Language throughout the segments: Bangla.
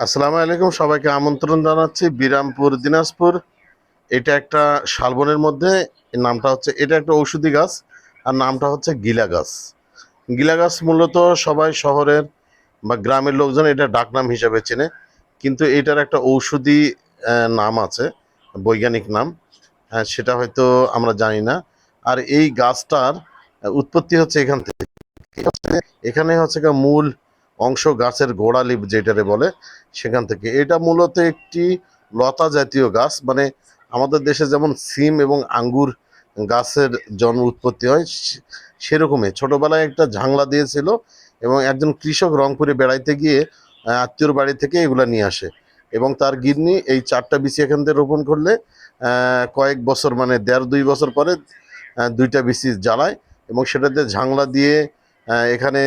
আসসালামু আলাইকুম সবাইকে আমন্ত্রণ জানাচ্ছি। বিরামপুর দিনাজপুর। এটা একটা শালবনের মধ্যে নামটা হচ্ছে এটা একটা ঔষধি গাছ আর নামটা হচ্ছে গিলা গাছ। গিলা গাছ মূলত সবাই শহরের বা গ্রামের লোকজন এটা ডাকনাম হিসাবে চেনে কিন্তু এটার একটা ঔষধি নাম আছে বৈজ্ঞানিক নাম। আহ, সেটা হয়তো আমরা জানি না। আর এই গাছটার উৎপত্তি হচ্ছে এখান থেকে। এখানে হচ্ছে মূল অংশ গাছের গোড়ালি যেটারে বলে, সেখান থেকে। এটা মূলত একটি লতা জাতীয় গাছ মানে আমাদের দেশে যেমন সিম এবং আঙ্গুর গাছের জন্ম উৎপত্তি হয়, সেরকমই। ছোটবেলায় একটা ঝাংলা দিয়েছিল এবং একজন কৃষক রংপুরে বেড়াইতে গিয়ে আত্মীয়র বাড়ি থেকে এগুলো নিয়ে আসে। এবং তার গিন্নি এই চারটা বিচি এখান থেকে রোপণ করলে কয়েক বছর মানে দেড় দুই বছর পরে দুইটা বিচি জ্বালায় এবং সেটাতে ঝাংলা দিয়ে এখানে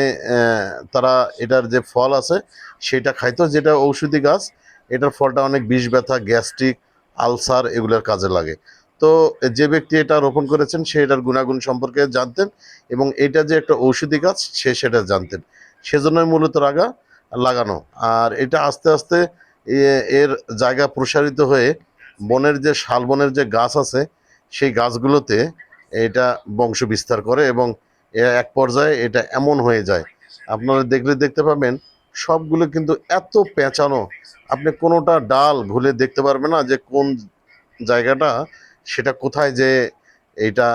তারা এটার যে ফল আছে, সেটা খাইতো, যেটা ঔষধি গাছ, এটার ফলটা অনেক বিষ ব্যথা, গ্যাস্ট্রিক, আলসার এগুলোর কাজে লাগে। তো যে ব্যক্তি এটা রোপণ করেছেন, সে এটার গুণাগুণ সম্পর্কে জানতেন এবং এটা যে একটা ঔষধি গাছ, সে সেটা জানতেন। সেজন্যই মূলত রাগা লাগানো। আর এটা আস্তে আস্তে এর জায়গা প্রসারিত হয়ে বনের যে শালবনের যে গাছ আছে, সেই গাছগুলোতে এটা বংশ বিস্তার করে এবং এক পর্যায়ে এটা এমন হয়ে যায়। আপনারা দেখলে দেখতে পাবেন, সবগুলো কিন্তু এত পেঁচানো, আপনি কোনোটা ডাল ভুলে দেখতে পারবেন না যে কোন জায়গাটা, সেটা কোথায় যে এটা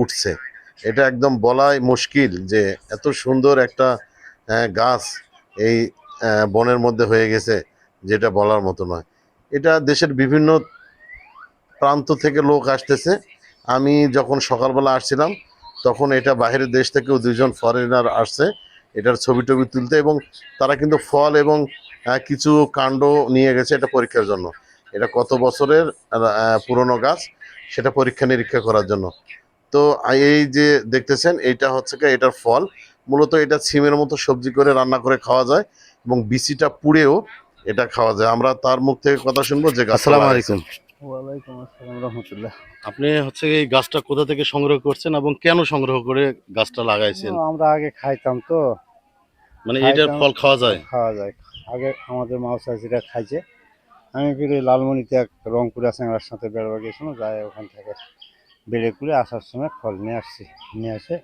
উঠছে। এটা একদম বলাই মুশকিল যে এত সুন্দর একটা গাছ এই বনের মধ্যে হয়ে গেছে, যেটা বলার মতো নয়। এটা দেশের বিভিন্ন প্রান্ত থেকে লোক আসতেছে। আমি যখন সকালবেলা আসছিলাম তখন এটা বাইরের দেশ থেকেও দুজন ফরেনার আসছে, এটার ছবি টবি তুলতে এবং তারা কিন্তু ফল এবং কিছু কাণ্ড নিয়ে গেছে এটা পরীক্ষার জন্য। এটা কত বছরের পুরনো গাছ, সেটা পরীক্ষা নিরীক্ষা করার জন্য। তো এই যে দেখতেছেন এটা হচ্ছে কি এটার ফল। মূলত এটা ছিমের মতো সবজি করে রান্না করে খাওয়া যায় এবং বিচিটা পুড়েও এটা খাওয়া যায়। আমরা তার মুখ থেকে কথা শুনব যে আসসালামু আলাইকুম। ওয়ালাইকুম আসসালাম রহমতুল্লাহ। আপনি হচ্ছে এই গাছটা কোথা থেকে সংগ্রহ করছেন এবং কেন সংগ্রহ করে গাছটা লাগাইছেন? আমরা আগে খাইতাম তো। মানে এটার ফল খাওয়া যায়? খাওয়া যায়। আগে আমাদের চাষিরা খাইছে। আমি ফিরে লালমনিতে এক রংপুরে স্যাংরার সাথে বেড়াবার গেছিলাম যাই ওখান থেকে বেড়ে করে আসার সময় ফল নিয়ে আসছি। নিয়ে এসে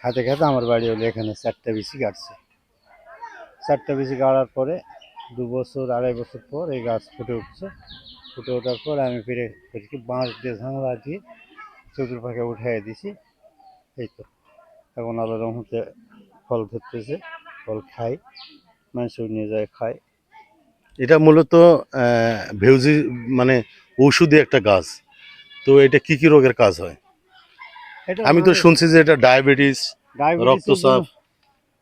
খাতে খাতে আমার বাড়ি হলো এখানে চারটা বিচি কাটছে চারটা বিচি গাড়ার পরে দু বছর আড়াই বছর পর এই গাছ ফুটে উঠছে। ফুটে ওঠার পর আমি ফিরে ফিরে বাঁশ দিয়ে ঝাংলা দিয়ে চতুর্পাখে উঠাই দিছি এই তো। এখন আল্লাহ রহমতে ফল ধরতেছে ফল খাই মানুষ নিয়ে যায় খায় এটা মূলত ভেউজি মানে ঔষধি একটা গাছ। তো এটা কি কি রোগের কাজ হয়? আমি তো শুনছি যে এটা ডায়াবেটিস রক্তচাপ।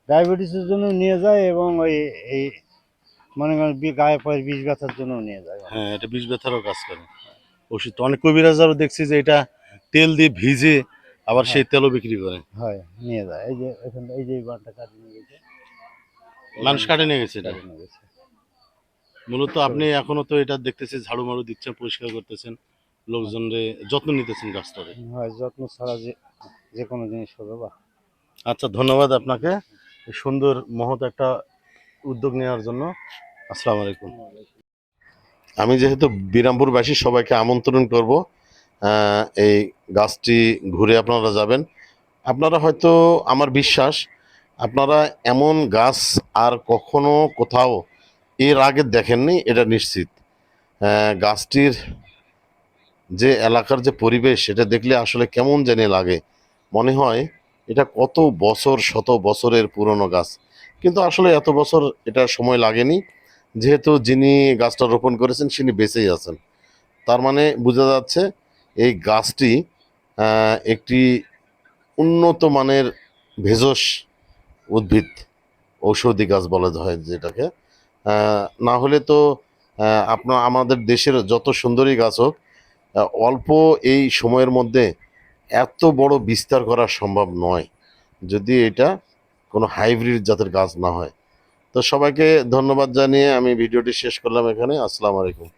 ডায়াবেটিসের জন্য নিয়ে যায় এবং ওই এই মনে করেন গায়ে পায়ের বিষ ব্যথার জন্য নিয়ে যায়। হ্যাঁ এটা বিষ ব্যথারও কাজ করে। ওষুধ তো অনেক কবিরাজারও দেখছি যে এটা তেল দিয়ে ভিজে আবার সেই তেলও বিক্রি করে। হয় নিয়ে যায়। এই যে এখানে এই যে বানটা কাটিয়ে নিয়ে গেছে। মানুষ কাটে নিয়ে গেছে এটা? নিয়ে গেছে। মূলত আপনি এখনও তো এটা দেখতেছি ঝাড়ু মারু দিচ্ছেন পরিষ্কার করতেছেন লোকজনরে যত্ন নিতেছেন গাছটারে হয় যত্ন ছাড়া যে যে কোনো জিনিস হবে বা। আচ্ছা ধন্যবাদ আপনাকে। সুন্দর মহৎ একটা উদ্যোগ নেওয়ার জন্য। আসসালামু আলাইকুম। আমি যেহেতু বিরামপুরবাসী, সবাইকে আমন্ত্রণ করব। এই গাছটি ঘুরে আপনারা যাবেন। আপনারা হয়তো, আমার বিশ্বাস, আপনারা এমন গাছ আর কখনো কোথাও এর আগে দেখেননি, এটা নিশ্চিত। গাছটির যে এলাকার যে পরিবেশ, সেটা দেখলে আসলে কেমন জানি লাগে। মনে হয় এটা কত বছর, শত বছরের পুরনো গাছ। কিন্তু আসলে এত বছর এটা সময় লাগেনি। যেহেতু যিনি গাছটা রোপণ করেছেন তিনি বেঁচেই আছেন। তার মানে বোঝা যাচ্ছে এই গাছটি একটি উন্নত মানের ভেষজ উদ্ভিদ, ঔষধি গাছ বলা হয় যেটাকে। না হলে তো আপনার আমাদের দেশের যত সুন্দরী গাছ হোক অল্প এই সময়ের মধ্যে এত বড় বিস্তার করা সম্ভব নয়। যদি এটা কোনো হাইব্রিড জাতের গাছ না হয়। তো সবাইকে ধন্যবাদ জানিয়ে আমি ভিডিওটি শেষ করলাম এখানে। আসসালামু আলাইকুম।